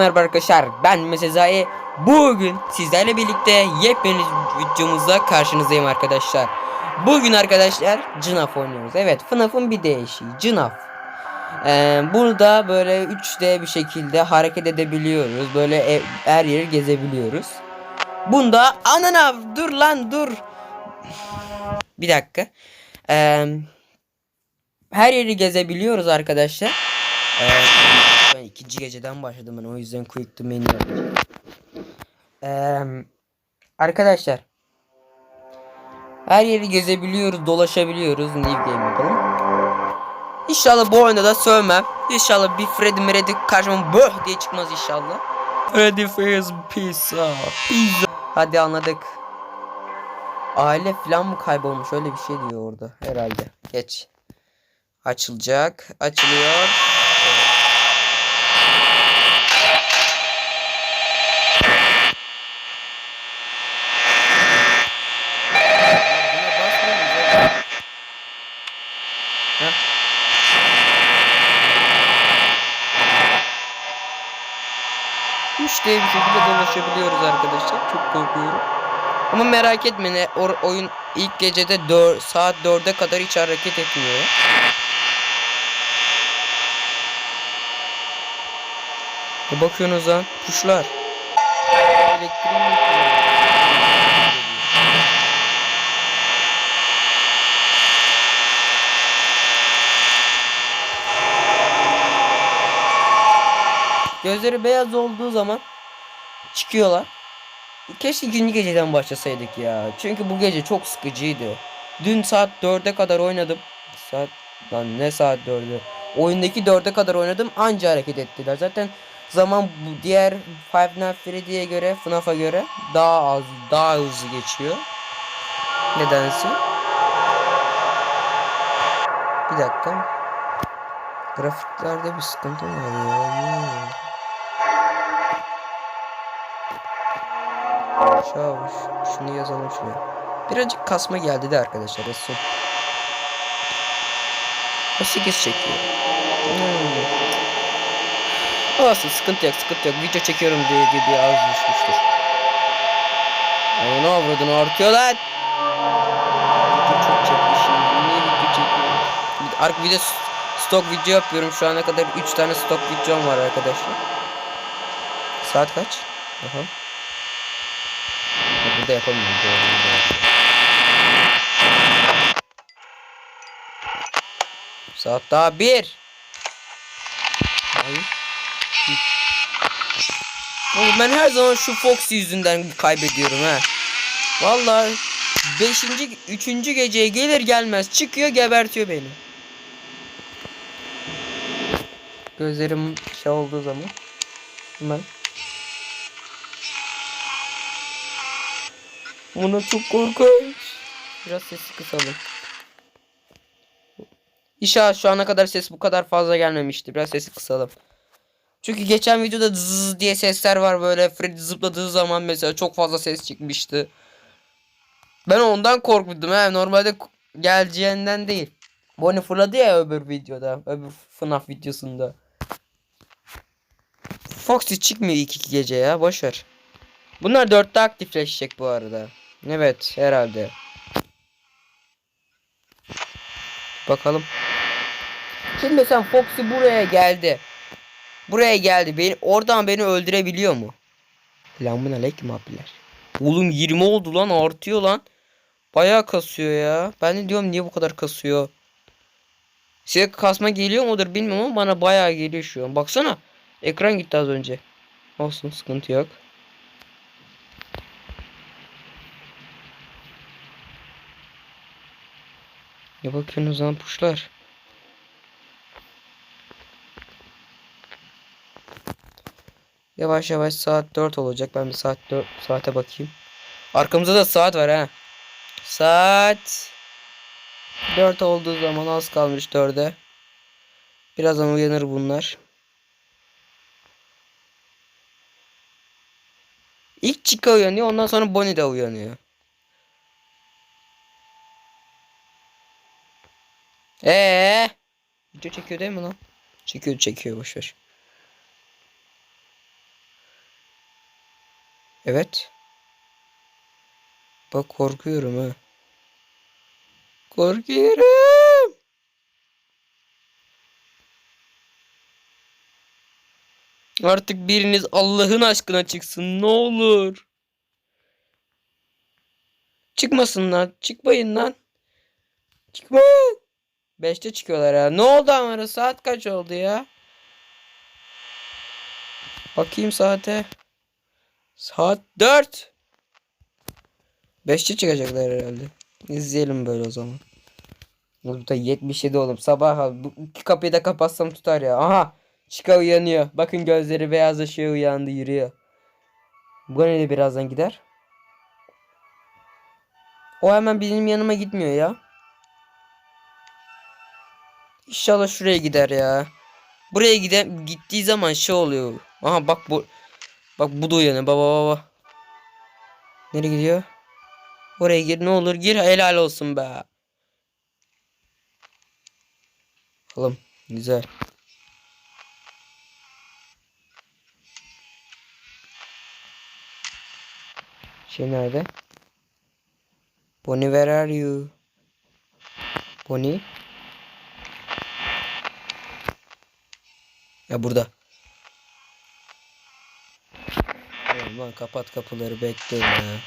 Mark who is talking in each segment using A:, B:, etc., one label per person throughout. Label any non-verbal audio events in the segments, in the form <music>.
A: Merhaba arkadaşlar ben Mesezai Bugün sizlerle birlikte yepyeni videomuzda karşınızdayım arkadaşlar. Bugün arkadaşlar Cınaf oynuyoruz. Evet FNAF'ın bir değişiği Cınaf. Ee, Burada böyle 3D bir şekilde hareket edebiliyoruz. Böyle ev- her yeri gezebiliyoruz. Bunda anana dur lan dur. Bir dakika. Ee, Her yeri gezebiliyoruz arkadaşlar ben ikinci geceden başladım ben o yüzden quick to yapacağım. Ee, arkadaşlar her yeri gezebiliyoruz, dolaşabiliyoruz. New game yapalım. İnşallah bu oyunda da sövmem. İnşallah bir Freddy Meredy karşıma böh diye çıkmaz inşallah. Freddy Fazbear Pizza. Pizza. Hadi anladık. Aile falan mı kaybolmuş öyle bir şey diyor orada herhalde. Geç. Açılacak. Açılıyor. Buna basmamız lazım. Heh. Diye bir şekilde dolaşabiliyoruz arkadaşlar. Çok korkuyorum. Ama merak etmeyin. O oyun ilk gecede 4, saat 4'e kadar hiç hareket etmiyor. Ne bakıyorsunuz lan? Kuşlar. Gözleri beyaz olduğu zaman çıkıyorlar. Keşke ikinci geceden başlasaydık ya. Çünkü bu gece çok sıkıcıydı. Dün saat 4'e kadar oynadım. Saat lan ne saat 4'ü? Oyundaki 4'e kadar oynadım anca hareket ettiler. Zaten zaman bu diğer Five Nights Freddy'ye göre, FNAF'a göre daha az, daha hızlı geçiyor. Nedense. Bir dakika. Grafiklerde bir sıkıntı var ya. Çavuş. Şunu yazalım şuraya. Birazcık kasma geldi de arkadaşlar. Resim. O 8 çekiyor. Hmm. Olsun sıkıntı yok sıkıntı yok. Video çekiyorum diye diye az düşmüştür. Ay ne avradını artıyor lan. Video çok çekmişim. Niye? Ark video stok video yapıyorum. Şu ana kadar 3 tane stok videom var arkadaşlar. Saat kaç? Aha. Burada yapamıyorum. Doğru. Saat daha bir. Oğlum ben her zaman şu Fox yüzünden kaybediyorum ha. Vallahi 5. 3. geceye gelir gelmez çıkıyor gebertiyor beni. Gözlerim şey olduğu zaman hemen Buna çok korkunç. Biraz sesi kısalım. İnşallah şu ana kadar ses bu kadar fazla gelmemişti. Biraz sesi kısalım. Çünkü geçen videoda zzz diye sesler var böyle Freddy zıpladığı zaman mesela çok fazla ses çıkmıştı. Ben ondan korkmuştum he. Normalde geleceğinden değil. Bonnie fırladı ya öbür videoda. Öbür FNAF videosunda. Foxy çıkmıyor ilk iki gece ya. Boşver. Bunlar dörtte aktifleşecek bu arada. Evet herhalde. Bakalım. Şimdi mesela Foxy buraya geldi. Buraya geldi. Beni, oradan beni öldürebiliyor mu? Selamun aleyküm abiler. Oğlum 20 oldu lan artıyor lan. Bayağı kasıyor ya. Ben de diyorum niye bu kadar kasıyor. Size kasma geliyor mudur bilmiyorum ama bana bayağı geliyor şu an. Baksana. Ekran gitti az önce. Olsun sıkıntı yok. Ne bakıyorsunuz lan puşlar? Yavaş yavaş saat 4 olacak. Ben bir saat 4 saate bakayım. Arkamızda da saat var ha. Saat 4 olduğu zaman az kalmış 4'e. Birazdan uyanır bunlar. İlk Chica uyanıyor ondan sonra Bonnie de uyanıyor. Ee, video çekiyor değil mi lan? Çekiyor çekiyor boşver. Evet. Bak korkuyorum ha. Korkuyorum. Artık biriniz Allah'ın aşkına çıksın ne olur. Çıkmasın lan. Çıkmayın lan. Çıkmayın. Beşte çıkıyorlar ya. Ne oldu ama saat kaç oldu ya? Bakayım saate. Saat 4. 5'te çıkacaklar herhalde. İzleyelim böyle o zaman. Burada 77 oğlum. Sabah bu iki kapıyı da kapatsam tutar ya. Aha. Çıka uyanıyor. Bakın gözleri beyazlaşıyor uyandı yürüyor. Bu ne de birazdan gider. O hemen benim yanıma gitmiyor ya. İnşallah şuraya gider ya. Buraya gide gittiği zaman şey oluyor. Aha bak bu bak bu da uyanıyor. Baba baba. Nereye gidiyor? Oraya gir ne olur gir helal olsun be. Oğlum güzel. Şey nerede? Bonnie where are you? Bonnie? Ya burada. Lan kapat kapıları bekleyin ya.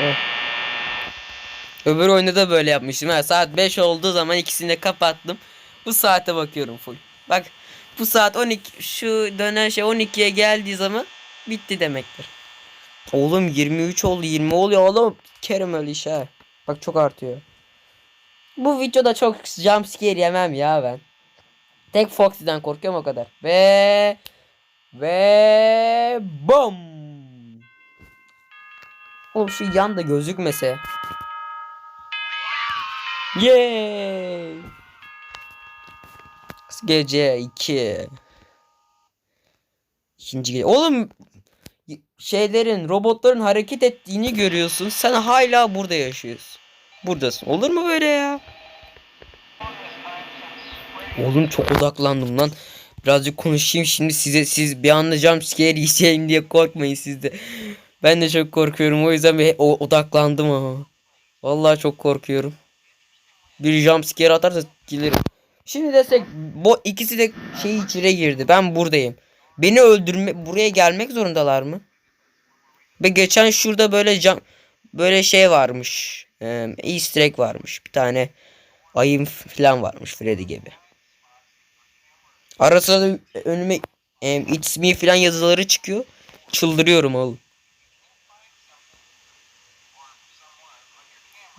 A: Eh. Öbür oyunda da böyle yapmıştım. Ha, saat 5 olduğu zaman ikisini de kapattım. Bu saate bakıyorum full. Bak bu saat 12 şu dönen şey 12'ye geldiği zaman bitti demektir. Oğlum 23 oldu 20 oluyor oğlum. Kerim öyle iş ha. Bak çok artıyor. Bu videoda çok jumpscare yemem ya ben. Tek Foxy'den korkuyorum o kadar. Ve ve bom. Oğlum şu yanda gözükmese. Yay. Gece 2. İkinci gece. Oğlum şeylerin robotların hareket ettiğini görüyorsun. Sen hala burada yaşıyorsun. Buradasın. Olur mu böyle ya? Oğlum çok odaklandım lan. Birazcık konuşayım şimdi size siz bir anda jumpscare yiyeceğim diye korkmayın siz de. Ben de çok korkuyorum o yüzden bir o, odaklandım ama. Vallahi çok korkuyorum. Bir jumpscare atarsa gelirim. Şimdi desek bu ikisi de şey içine girdi. Ben buradayım. Beni öldürme buraya gelmek zorundalar mı? Ve geçen şurada böyle cam böyle şey varmış. Ee, Easter egg varmış. Bir tane ayım falan varmış Freddy gibi. Ara sırada önüme e, It's me falan yazıları çıkıyor. Çıldırıyorum oğlum.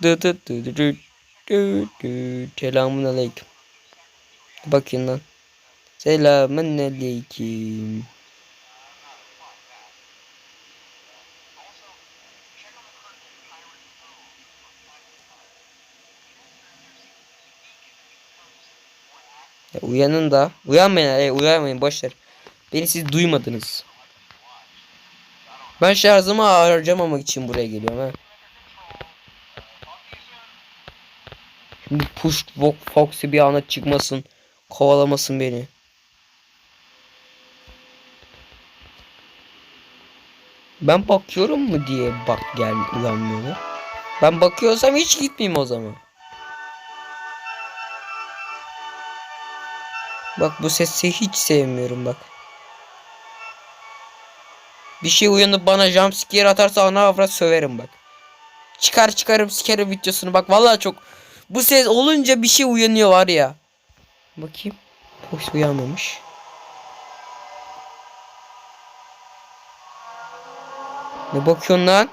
A: Dı dı dı dı dı dı dı. Selamun aleyküm. Bakın lan. Selamun aleyküm. Ya uyanın da. Uyanmayın. E, uyanmayın boşver. Beni siz duymadınız. Ben şarjımı harcamamak için buraya geliyorum ha. Şimdi push Foxy bir anda çıkmasın. Kovalamasın beni. Ben bakıyorum mu diye bak gel uyanmıyorlar. Ben bakıyorsam hiç gitmeyeyim o zaman. Bak bu sesi hiç sevmiyorum bak. Bir şey uyanıp bana jumpscare atarsa ana avrat söverim bak. Çıkar çıkarım sikerim videosunu bak vallahi çok. Bu ses olunca bir şey uyanıyor var ya. Bakayım. Fox uyanmamış. Ne bakıyorsun lan?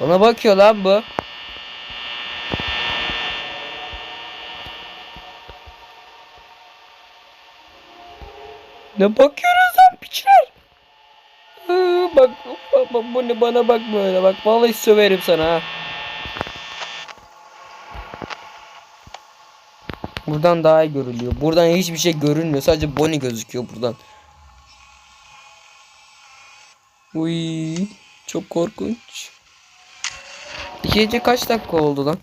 A: Bana bakıyor lan bu. Ne bakıyorsunuz lan piçler? Bak, bak, bak bu ne bana bak böyle bak vallahi söverim sana ha. Buradan daha iyi görülüyor. Buradan hiçbir şey görünmüyor. Sadece Bonnie gözüküyor buradan. Uy, çok korkunç. Gece kaç dakika oldu lan?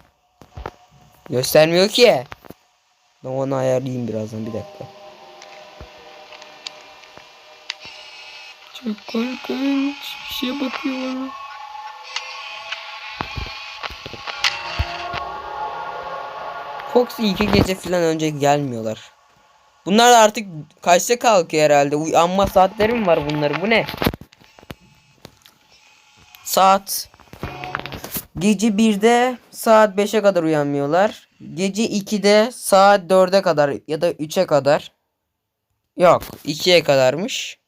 A: Göstermiyor ki. Ben onu ayarlayayım birazdan bir dakika. Çok korkunç. Bir şeye bakıyor. Foxy iki gece falan önce gelmiyorlar. Bunlar da artık kaçta kalkıyor herhalde? Uyanma saatleri mi var bunların? Bu ne? Saat Gece 1'de saat 5'e kadar uyanmıyorlar. Gece 2'de saat 4'e kadar ya da 3'e kadar. Yok 2'ye kadarmış.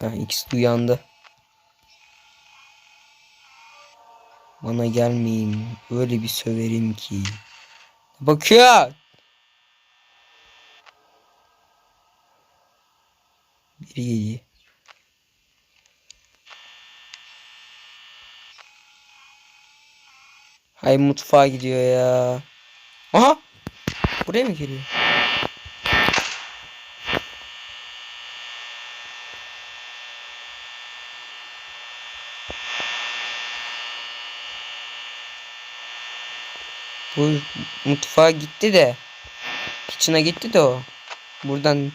A: Ha, ikisi de. Bana gelmeyin. Öyle bir söverim ki. Bakıyor. Biri geliyor. Hay mutfağa gidiyor ya. Aha. Buraya mı geliyor? Bu mutfağa gitti de. Kitchen'a gitti de o. Buradan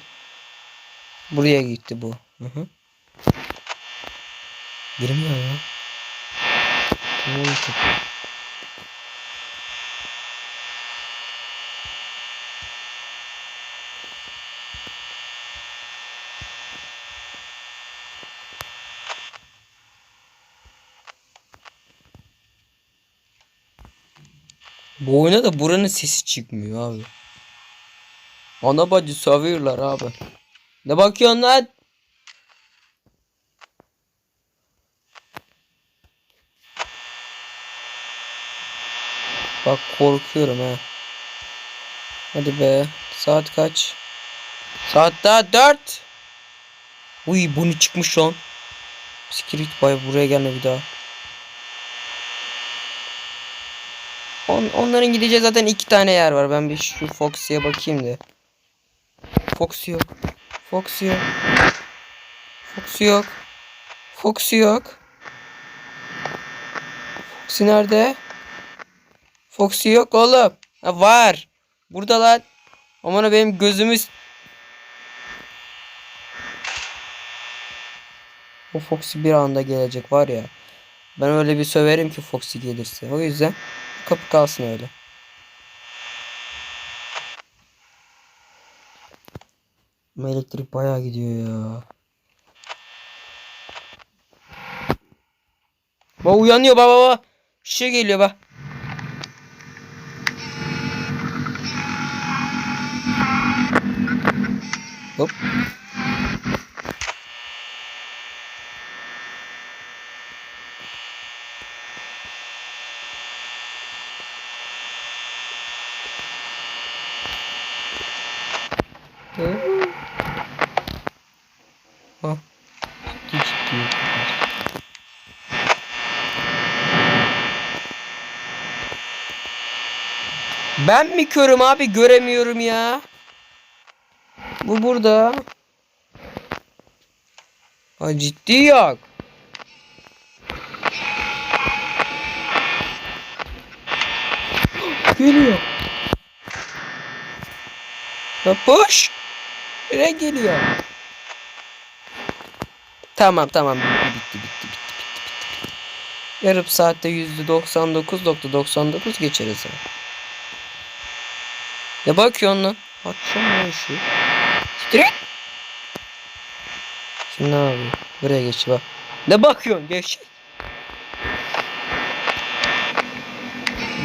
A: buraya gitti bu. Hı hı. Girmiyor ya. Oldu? Bu oyuna da buranın sesi çıkmıyor abi. Ana bacı sövüyorlar abi. Ne bakıyorsun lan? Bak korkuyorum ha. Hadi be. Saat kaç? Saat daha 4. Uy bunu çıkmış lan. Spirit bay buraya gelme bir daha. On, onların gideceği zaten iki tane yer var. Ben bir şu Foxy'ye bakayım da. Foxy yok. Foxy yok. Foxy yok. Foxy yok. Foxy nerede? Foxy yok oğlum. Ha, var. Burada lan. Aman benim gözümüz. O Foxy bir anda gelecek var ya. Ben öyle bir söverim ki Foxy gelirse. O yüzden kapı kalsın öyle. Ama Elektrik bayağı gidiyor ya. Bak uyanıyor baba baba. Şey geliyor bak. Hop. Ben mi körüm abi göremiyorum ya. Bu burada. Ha ciddi yok. Geliyor. Ya push. Nereye geliyor? Tamam tamam bitti bitti bitti bitti bitti. bitti. Yarım saatte yüzde 99.99 geçeriz abi. Ne bakıyorsun lan? Açacağım lan işi. Siktir Şimdi ne yapıyor? Buraya geç bak. Ne bakıyorsun? Geç.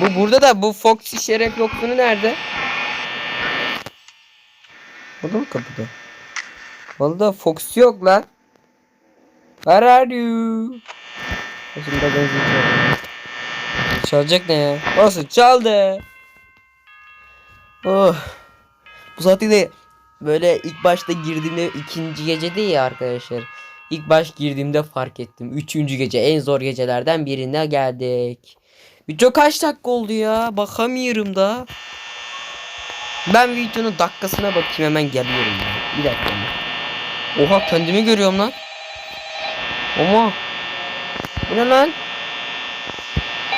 A: Bu burada da bu Foxy şeref yoksunu nerede? O da mı kapıda? Vallahi Fox yok lan. Where are you? Şimdi da. Çalacak ne ya? Olsun çaldı. Oh. Bu saatte de böyle ilk başta girdiğimde ikinci gece değil ya arkadaşlar. İlk baş girdiğimde fark ettim. Üçüncü gece en zor gecelerden birine geldik. Video kaç dakika oldu ya? Bakamıyorum da. Ben videonun dakikasına bakayım hemen geliyorum ya. Bir dakika. Oha kendimi görüyorum lan. Ama. Bu ne lan?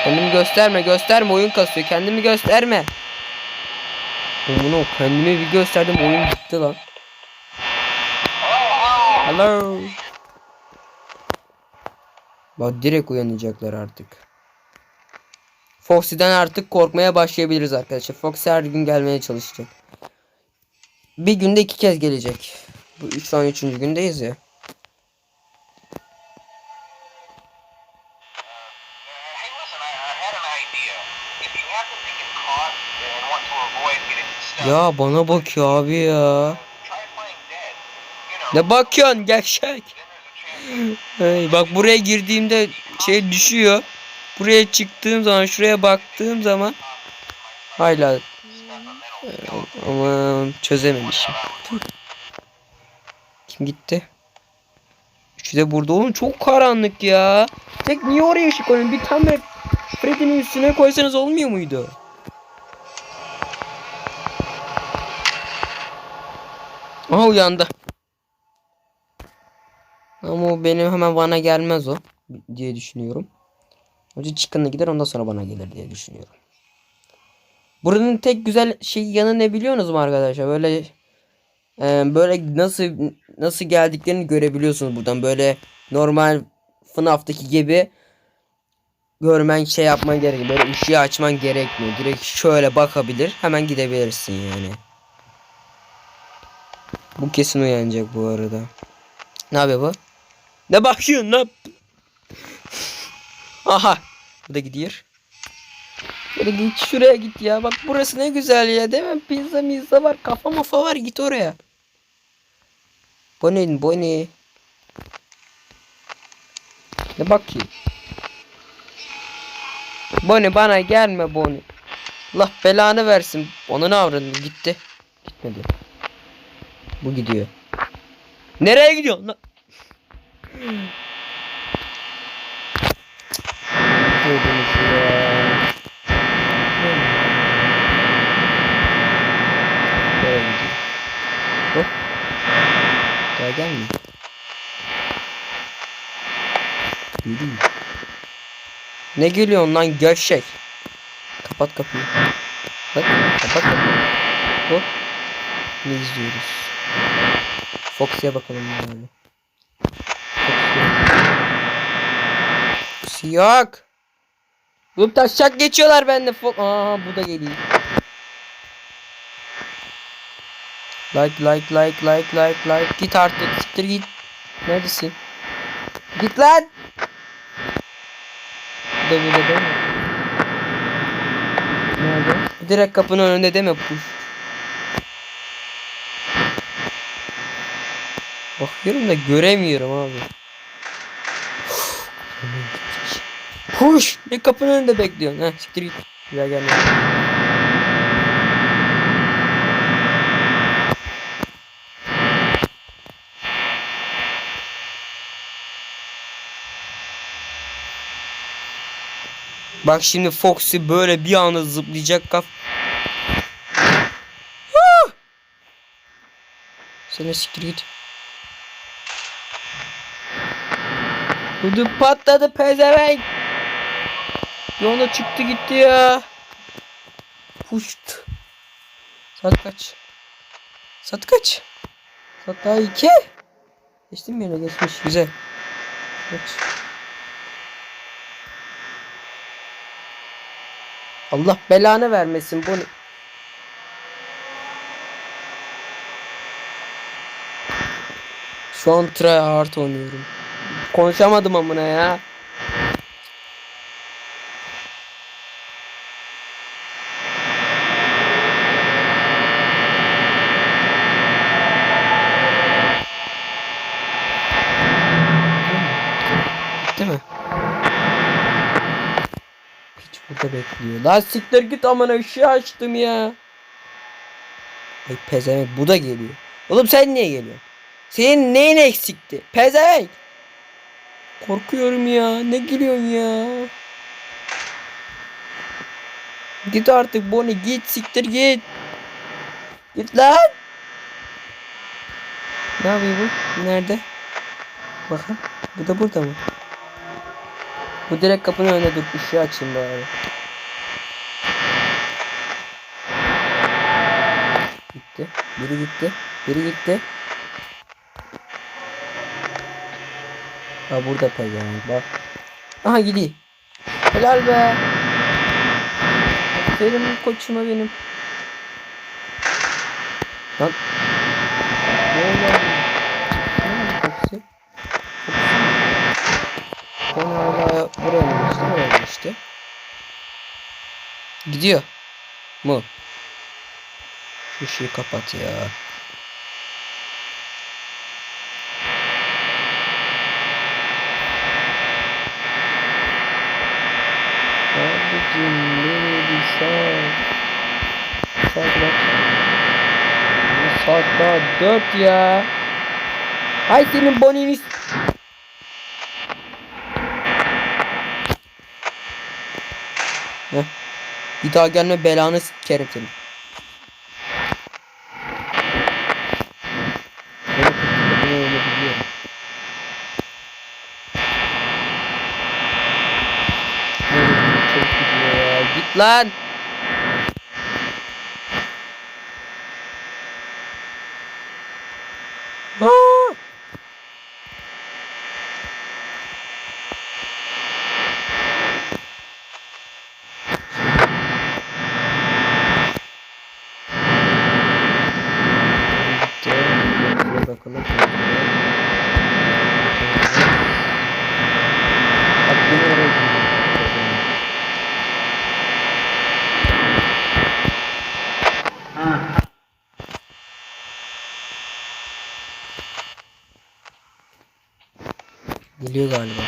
A: Kendimi gösterme gösterme oyun kasıyor. Kendimi gösterme. Bunu kendime bir gösterdim oyun bitti lan. Hello. Bak direkt uyanacaklar artık. Foxy'den artık korkmaya başlayabiliriz arkadaşlar. Foxy her gün gelmeye çalışacak. Bir günde iki kez gelecek. Bu üç, an üçüncü gündeyiz ya. Ya bana bakıyor abi ya. Ne bakıyorsun gevşek? Hey, bak buraya girdiğimde şey düşüyor. Buraya çıktığım zaman şuraya baktığım zaman hala aman çözememişim. Kim gitti? Üçü de burada oğlum çok karanlık ya. Tek niye oraya ışık koyun? Bir böyle Freddy'nin üstüne koysanız olmuyor muydu? Aha uyandı. Ama o benim hemen bana gelmez o diye düşünüyorum. Önce çıkınla gider ondan sonra bana gelir diye düşünüyorum. Buranın tek güzel şey yanı ne biliyorsunuz mu arkadaşlar? Böyle e, böyle nasıl nasıl geldiklerini görebiliyorsunuz buradan. Böyle normal FNAF'taki gibi görmen şey yapman gerekiyor. Böyle ışığı açman gerekmiyor. Direkt şöyle bakabilir. Hemen gidebilirsin yani. Bu kesin uyanacak bu arada. Ne yapıyor bu? Ne bakıyorsun yap- <laughs> Aha. Bu da gidiyor. Şöyle git şuraya git ya. Bak burası ne güzel ya değil mi? Pizza mizza var. Kafa mafa var. Git oraya. Bu ne? Bu ne? Ne bakayım? Bonnie bana gelme Bonnie. Allah belanı versin. Onu ne avradın? Gitti. Gitmedi. Bu gidiyor. Nereye ya. Böyle gidiyor. Hop. Daha gelmiyor. Geliyor. Ne geliyorsun lan gevşek? Kapat kapıyı. Bak kapat kapıyı. Hop. Ne izliyoruz? Foxy'ye bakalım yani. Foxy yok. Oğlum taşak geçiyorlar bende. Fo Aa bu da geliyor. Like like like like like like git artık siktir git. Neredesin? Git lan. Değil mi? Nerede? Direkt kapının önünde mi? Push. Bakıyorum da göremiyorum abi. Huş! Ne kapının önünde bekliyorsun? Ha siktir git. Gel gel. gel. Bak şimdi Foxy böyle bir anda zıplayacak kaf. Sen siktir git. Ödüm patladı pezevenk. Yoluna çıktı gitti ya. Puşt. Saat kaç? Saat kaç? Saat daha iki. Geçtim mi yine geçmiş güzel. Geç. Allah belanı vermesin bunu. Şu an try hard oynuyorum. Konuşamadım amına ya. Değil mi? Hiç burada bekliyor. Lan siktir git amına ışığı açtım ya. Ay pezevenk bu da geliyor. Oğlum sen niye geliyorsun? Senin neyin eksikti? Pezevenk. Korkuyorum ya. Ne gülüyorsun ya? Git artık Bonnie git siktir git. Git lan. Ne yapıyor bu? Nerede? Bakın. Bu da burada mı? Bu direkt kapının önünde dur. Işığı açayım bari. Gitti. Biri gitti. Biri gitti. Ha burada pezevenk bak. Aha gidiyor. Helal be. Aferin koçuma benim. Lan. Ne oldu? Ne kokusu? Konu hala buraya mı geçti? Buraya geçti. Gidiyor. Mu? Şu ışığı kapat ya. Abicim beni bir saat. Saat kaç? Daha 4 ya. Hay senin bonini. Heh. Bir daha gelme belanı sikerim seni. Böyle kurtulduğunu öyle biliyorum. Böyle çok gidiyor ya. Git lan. Aa! Gitti. Şuraya bakalım. Bak yine oraya gidiyor. Geliyor galiba.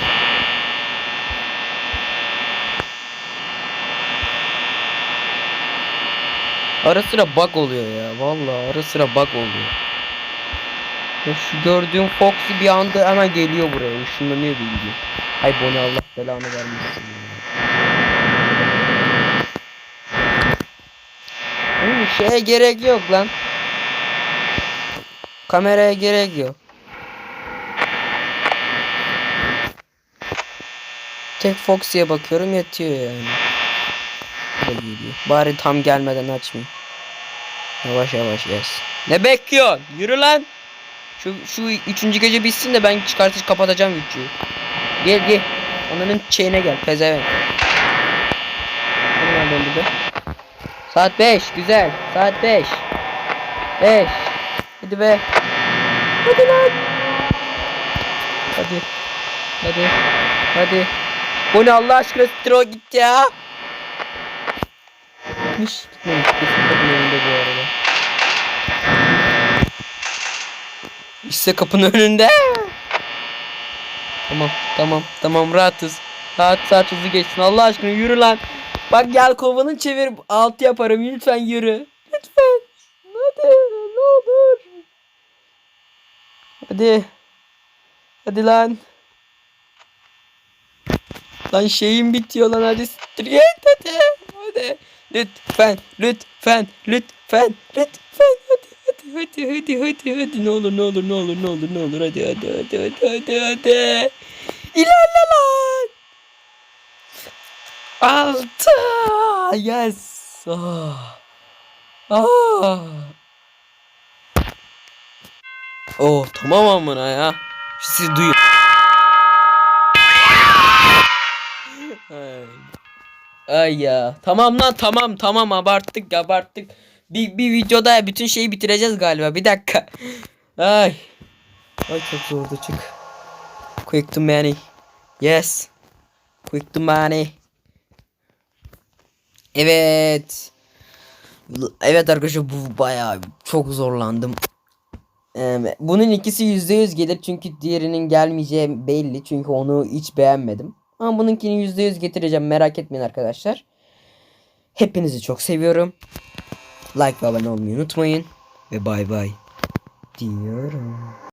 A: Ara sıra bug oluyor ya. Vallahi ara sıra bug oluyor. Ya şu gördüğüm Foxy bir anda hemen geliyor buraya. Işınlanıyor bildiğin. Ay Bonnie Allah belanı vermesin. Oğlum şeye gerek yok lan. Kameraya gerek yok. Tek Foxy'ye bakıyorum yetiyor yani. Bari tam gelmeden açmayayım. Yavaş yavaş yes. Ne bekliyorsun? Yürü lan. Şu şu üçüncü gece bitsin de ben çıkartır kapatacağım videoyu. Gel gel. Onların şeyine gel. Pezevenk. Saat 5. Güzel. Saat 5. 5. Hadi be. Hadi lan. Hadi. Hadi. Hadi. Bu ne Allah aşkına Stro gitti ya. Gitmiş. Gitmemiş. Kesin kapının önünde bu arada. İşte kapının önünde. Tamam tamam tamam rahatız. Rahat saat hızlı geçsin Allah aşkına yürü lan. Bak gel kovanı çevir altı yaparım lütfen yürü. Lütfen. Hadi ne olur. Hadi. Hadi lan. Lan şeyim bitiyor lan hadi hadi. Hadi. Lütfen lütfen lütfen lütfen hadi hadi hadi hadi hadi ne olur ne olur ne olur ne olur ne olur hadi hadi hadi hadi hadi hadi. İlerle lan. Altı. Yes. Ah. Ah. Oh tamam amına ya. Siz duyun. Ay. Ya. Tamam lan tamam tamam abarttık abarttık. Bir, bir videoda bütün şeyi bitireceğiz galiba. Bir dakika. Ay. Ay çok zordu çık. Quick to money. Yes. Quick to money. Evet. Evet arkadaşlar bu bayağı çok zorlandım. Ee, bunun ikisi %100 gelir çünkü diğerinin gelmeyeceği belli. Çünkü onu hiç beğenmedim. Ama bununkini %100 getireceğim merak etmeyin arkadaşlar. Hepinizi çok seviyorum. Like ve abone olmayı unutmayın. Ve bay bay diyorum.